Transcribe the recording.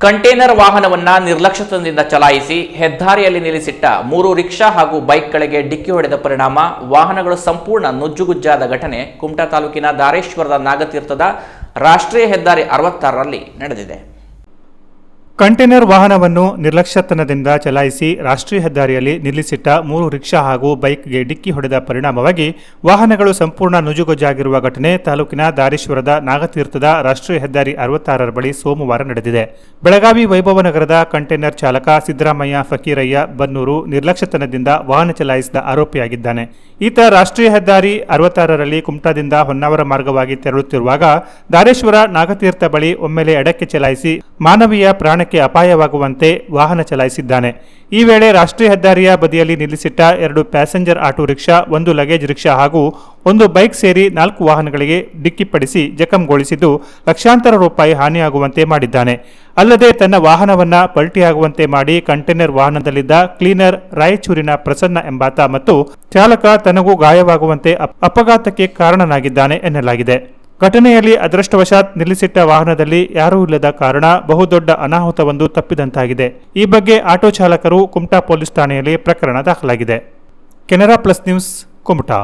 Container ವಾಹನವನ್ನ ನಿರ್ಲಕ್ಷ್ಯತನದಿಂದ ಚಲಾಯಿಸಿ ಹೆದ್ದಾರಿಯಲ್ಲಿ ನಿಲ್ಲಿಸಿಟ್ಟ ಮೂರು ರಿಕ್ಷಾ ಹಾಗೂ ಬೈಕ್ಗಳಿಗೆ ಡಿಕ್ಕಿ ಹೊಡೆದ ಪರಿಣಾಮ, ವಾಹನಗಳು ಸಂಪೂರ್ಣ ನುಜ್ಜುಗುಜ್ಜಾದ ಘಟನೆ ಕುಮಟಾ ತಾಲೂಕಿನ ದಾರೇಶ್ವರದ ನಾಗತೀರ್ಥದ ರಾಷ್ಟ್ರೀಯ ಹೆದ್ದಾರಿ ಅರವತ್ತಾರರಲ್ಲಿ ನಡೆದಿದೆ. ಕಂಟೈನರ್ ವಾಹನವನ್ನು ನಿರ್ಲಕ್ಷ್ಯತನದಿಂದ ಚಲಾಯಿಸಿ ರಾಷ್ಟ್ರೀಯ ಹೆದ್ದಾರಿಯಲ್ಲಿ ನಿಲ್ಲಿಸಿಟ್ಟ ಮೂರು ರಿಕ್ಷಾ ಹಾಗೂ ಬೈಕ್ಗೆ ಡಿಕ್ಕಿ ಹೊಡೆದ ಪರಿಣಾಮವಾಗಿ ವಾಹನಗಳು ಸಂಪೂರ್ಣ ನುಜುಗುಜಾಗಿರುವ ಘಟನೆ ತಾಲೂಕಿನ ದಾರೇಶ್ವರದ ನಾಗತೀರ್ಥದ ರಾಷ್ಟ್ರೀಯ ಹೆದ್ದಾರಿ ಅರವತ್ತಾರರ ಬಳಿ ಸೋಮವಾರ ನಡೆದಿದೆ. ಬೆಳಗಾವಿ ವೈಭವ ನಗರದ ಕಂಟೈನರ್ ಚಾಲಕ ಸಿದ್ದರಾಮಯ್ಯ ಫಕೀರಯ್ಯ ಬನ್ನೂರು ನಿರ್ಲಕ್ಷ್ಯತನದಿಂದ ವಾಹನ ಚಲಾಯಿಸಿದ ಆರೋಪಿಯಾಗಿದ್ದಾನೆ. ಈತ ರಾಷ್ಟ್ರೀಯ ಹೆದ್ದಾರಿ ಅರವತ್ತಾರರಲ್ಲಿ ಕುಮಟಾದಿಂದ ಹೊನ್ನಾವರ ಮಾರ್ಗವಾಗಿ ತೆರಳುತ್ತಿರುವಾಗ ದಾರೇಶ್ವರ ನಾಗತೀರ್ಥ ಬಳಿ ಒಮ್ಮೆಲೆ ಎಡಕ್ಕೆ ಚಲಾಯಿಸಿ ಮಾನವೀಯ ಪ್ರಾಣಕ್ಕೆ ಅಪಾಯವಾಗುವಂತೆ ವಾಹನ ಚಲಾಯಿಸಿದ್ದಾನೆ. ಈ ವೇಳೆ ರಾಷ್ಟ್ರೀಯ ಹೆದ್ದಾರಿಯ ಬದಿಯಲ್ಲಿ ನಿಲ್ಲಿಸಿಟ್ಟ ಎರಡು ಪ್ಯಾಸೆಂಜರ್ ಆಟೋ ರಿಕ್ಷಾ, ಒಂದು ಲಗೇಜ್ ರಿಕ್ಷಾ ಹಾಗೂ ಒಂದು ಬೈಕ್ ಸೇರಿ ನಾಲ್ಕು ವಾಹನಗಳಿಗೆ ಡಿಕ್ಕಿಪಡಿಸಿ ಜಖಂಗೊಳಿಸಿದ್ದು ಲಕ್ಷಾಂತರ ರೂಪಾಯಿ ಹಾನಿಯಾಗುವಂತೆ ಮಾಡಿದ್ದಾನೆ. ಅಲ್ಲದೆ ತನ್ನ ವಾಹನವನ್ನ ಪಲ್ಟಿಯಾಗುವಂತೆ ಮಾಡಿ ಕಂಟೈನರ್ ವಾಹನದಲ್ಲಿದ್ದ ಕ್ಲೀನರ್ ರಾಯಚೂರಿನ ಪ್ರಸನ್ನ ಎಂಬಾತ ಮತ್ತು ಚಾಲಕ ತನಗೂ ಗಾಯವಾಗುವಂತೆ ಅಪ್- ಅಪಘಾತಕ್ಕೆ ಕಾರಣನಾಗಿದ್ದಾನೆ ಎನ್ನಲಾಗಿದೆ. ಘಟನೆಯಲ್ಲಿ ಅದೃಷ್ಟವಶಾತ್ ನಿಲ್ಲಿಸಿಟ್ಟ ವಾಹನದಲ್ಲಿ ಯಾರೂ ಇಲ್ಲದ ಕಾರಣ ಬಹುದೊಡ್ಡ ಅನಾಹುತವೊಂದು ತಪ್ಪಿದಂತಾಗಿದೆ. ಈ ಬಗ್ಗೆ ಆಟೋ ಚಾಲಕರು ಕುಮಟಾ ಪೊಲೀಸ್ ಠಾಣೆಯಲ್ಲಿ ಪ್ರಕರಣ ದಾಖಲಾಗಿದೆ. Canara plus news, Kumta.